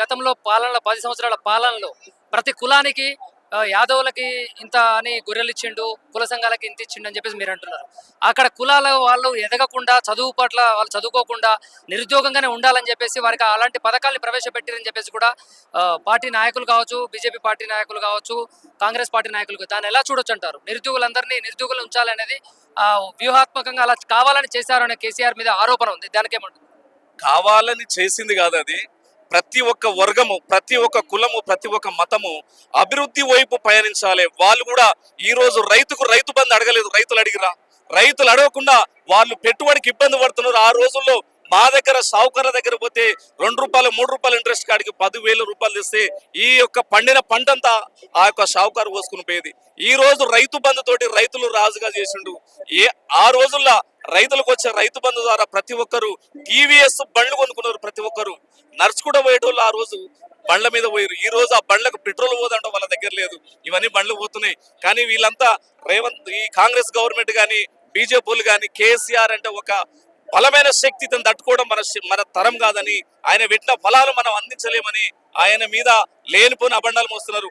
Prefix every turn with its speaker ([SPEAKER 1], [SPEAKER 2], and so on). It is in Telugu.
[SPEAKER 1] గతంలో పాలనలో పది సంవత్సరాల పాలనలో ప్రతి కులానికి యాదవులకి ఇంత అని గొర్రెలు ఇచ్చిండు కుల సంఘాలకి ఇంత ఇచ్చిండు అని చెప్పేసి మీరు అంటున్నారు. అక్కడ కులాల వాళ్ళు ఎదగకుండా చదువు పట్ల వాళ్ళు చదువుకోకుండా నిరుద్యోగంగానే ఉండాలని చెప్పేసి వారికి అలాంటి పథకాల్ని ప్రవేశపెట్టారని చెప్పేసి కూడా పార్టీ నాయకులు కావచ్చు బీజేపీ పార్టీ నాయకులు కావచ్చు కాంగ్రెస్ పార్టీ నాయకులు దాన్ని ఎలా చూడొచ్చు అంటారు నిరుద్యోగులందరినీ నిరుద్యోగులు ఉంచాలనేది వ్యూహాత్మకంగా అలా కావాలని చేశారనే కేసీఆర్ మీద ఆరోపణ ఉంది. దానికేమంటుంది?
[SPEAKER 2] కావాలని చేసింది కాదు అది. ప్రతి ఒక్క వర్గము ప్రతి ఒక్క కులము ప్రతి ఒక్క మతము అభివృద్ధి వైపు పయనించాలి. వాళ్ళు కూడా ఈ రోజు రైతుకు రైతు బంధు అడగలేదు. రైతులు అడిగిరా? రైతులు అడగకుండా వాళ్ళు పెట్టుబడికి ఇబ్బంది పడుతున్నారు. ఆ రోజుల్లో మా దగ్గర సావుకార దగ్గర పోతే రెండు రూపాయలు మూడు రూపాయలు ఇంట్రెస్ట్ కాడికి పదివేల రూపాయలు తెస్తే ఈ యొక్క పండిన పంటంతా ఆ యొక్క సావుకారు పోసుకుని పోయేది. ఈ రోజు రైతు బంధు తోటి రైతులు రాజుగా చేసిండు. ఏ ఆ రోజుల్లో రైతులకు వచ్చే రైతు బంధు ద్వారా ప్రతి ఒక్కరు టీవీఎస్ బండ్లు కొనుక్కున్నారు ప్రతి ఒక్కరు. నడుచుకుంటూ పోయేటోళ్ళు ఆ రోజు బండ్ల మీద పోయారు ఈ రోజు ఆ బండ్లకు పెట్రోల్ పోదంటే వాళ్ళ దగ్గర లేదు. ఇవన్నీ బండ్లు పోతున్నాయి. కానీ వీళ్ళంతా రేవంత్ ఈ కాంగ్రెస్ గవర్నమెంట్ కానీ బీజేపీలు కానీ కేసీఆర్ అంటే ఒక బలమైన శక్తి ఇతను తట్టుకోవడం మన మన తరం కాదని ఆయన పెట్టిన ఫలాలు మనం అందించలేమని ఆయన మీద లేనిపోని అబండాలు మోస్తున్నారు.